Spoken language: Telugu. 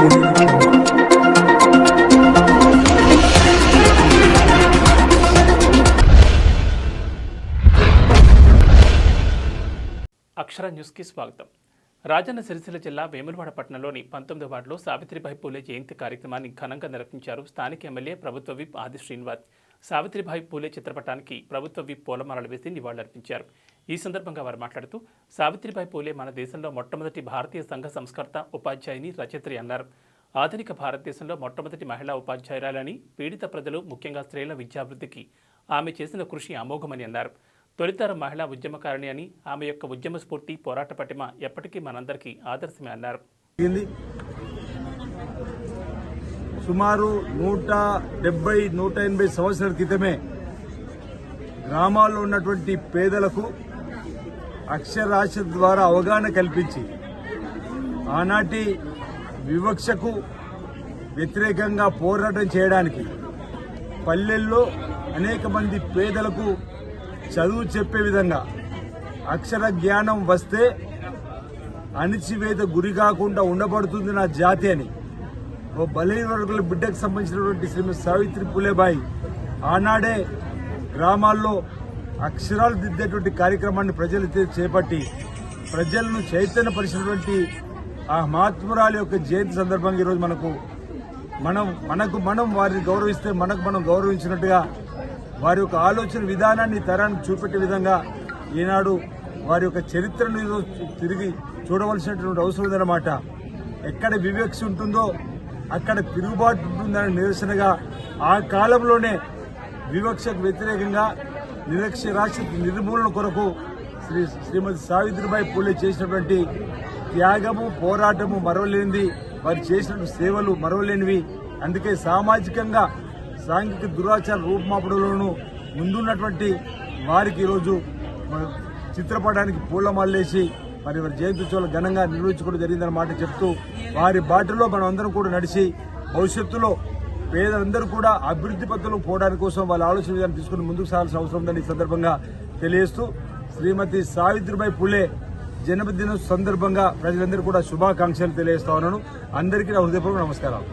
అక్షర న్యూస్కి స్వాగతం. రాజన్న సిరిసిల్ల జిల్లా వేములవాడ పట్టణంలోని పంతొమ్మిది వార్డులో సావిత్రిబాయి పూలే జయంతి కార్యక్రమాన్ని ఘనంగా నిర్వహించారు స్థానిక ఎమ్మెల్యే ప్రభుత్వ విప్ ఆది శ్రీనివాస్. సావిత్రిబాయి పూలే చిత్రపటానికి ప్రభుత్వ విప్ పూలమాలలు వేసి నివాళులర్పించారు. ఈ సందర్భంగా వారు మాట్లాడుతూ సావిత్రిబాయి పూలే మన దేశంలో మొట్టమొదటి భారతీయ సంఘ సంస్కర్త ఉపాధ్యాయుని రచయిత్రి అన్నారు. ఆధునిక భారతదేశంలో మొట్టమొదటి మహిళా ఉపాధ్యాయురాలని పీడిత ప్రజలు ముఖ్యంగా స్త్రీల విద్యాభివృద్ధికి ఆమె చేసిన కృషి అమోఘమని అన్నారు. తొలితరం మహిళా ఉద్యమకారిణి అని ఆమె యొక్క ఉద్యమ స్ఫూర్తి పోరాట పటిమ ఎప్పటికీ మనందరికీ ఆదర్శమే అన్నారు. సుమారు నూట డెబ్బై నూట ఎనభై సంవత్సరాల క్రితమే గ్రామాల్లో ఉన్నటువంటి పేదలకు అక్షరాస్యత ద్వారా అవగాహన కల్పించి ఆనాటి వివక్షకు వ్యతిరేకంగా పోరాటం చేయడానికి పల్లెల్లో అనేక మంది పేదలకు చదువు చెప్పే విధంగా అక్షర జ్ఞానం వస్తే అణిచివేత గురి కాకుండా ఉండబడుతుంది నా జాతి అని ఓ బలహీన వర్గుల బిడ్డకు సంబంధించినటువంటి శ్రీమతి సావిత్రి పులేబాయి ఆనాడే గ్రామాల్లో అక్షరాలు దిద్దేటువంటి కార్యక్రమాన్ని ప్రజలు చేపట్టి ప్రజలను చైతన్యపరిచినటువంటి ఆ మహాత్మురాలి యొక్క జయంతి సందర్భంగా ఈరోజు మనకు మనం మనకు మనం వారిని గౌరవిస్తే మనకు మనం గౌరవించినట్టుగా వారి యొక్క ఆలోచన విధానాన్ని ఈ తరానికి చూపెట్టే విధంగా ఈనాడు వారి యొక్క చరిత్రను ఈరోజు తిరిగి చూడవలసినటువంటి అవసరం ఉందన్నమాట. ఎక్కడ వివక్ష ఉంటుందో అక్కడ తిరుగుబాటు ఉంటుందనే నిరసనగా ఆ కాలంలోనే వివక్షకు వ్యతిరేకంగా నిరక్షరాస్యత నిర్మూలన కొరకు శ్రీ శ్రీమతి సావిత్రిబాయి పూలే చేసినటువంటి త్యాగము పోరాటము మరవలేనిది. వారు చేసిన సేవలు మరవలేనివి. అందుకే సామాజికంగా సాంఘిక దురాచార రూపుమాపడంలోనూ ముందున్నటువంటి వారికి ఈరోజు చిత్రపటానికి పూలమాలేసి మరి వారి జయంతిత్సవాలు ఘనంగా నిర్వహించుకోవడం జరిగిందన్నమాట చెప్తూ వారి బాటలో మనం అందరం కూడా నడిచి భవిష్యత్తులో పేదలందరూ కూడా అభివృద్ధి పద్ధతులు పోవడానికి కోసం వాళ్ళ ఆలోచన విధానం తీసుకుని ముందుకు సాగాల్సిన అవసరం ఉందని ఈ సందర్భంగా తెలియజేస్తూ శ్రీమతి సావిత్రిబాయి పులే జన్మదినం సందర్భంగా ప్రజలందరూ కూడా శుభాకాంక్షలు తెలియజేస్తా ఉన్నాను. అందరికీ నా హృదయపూర్వక నమస్కారాలు.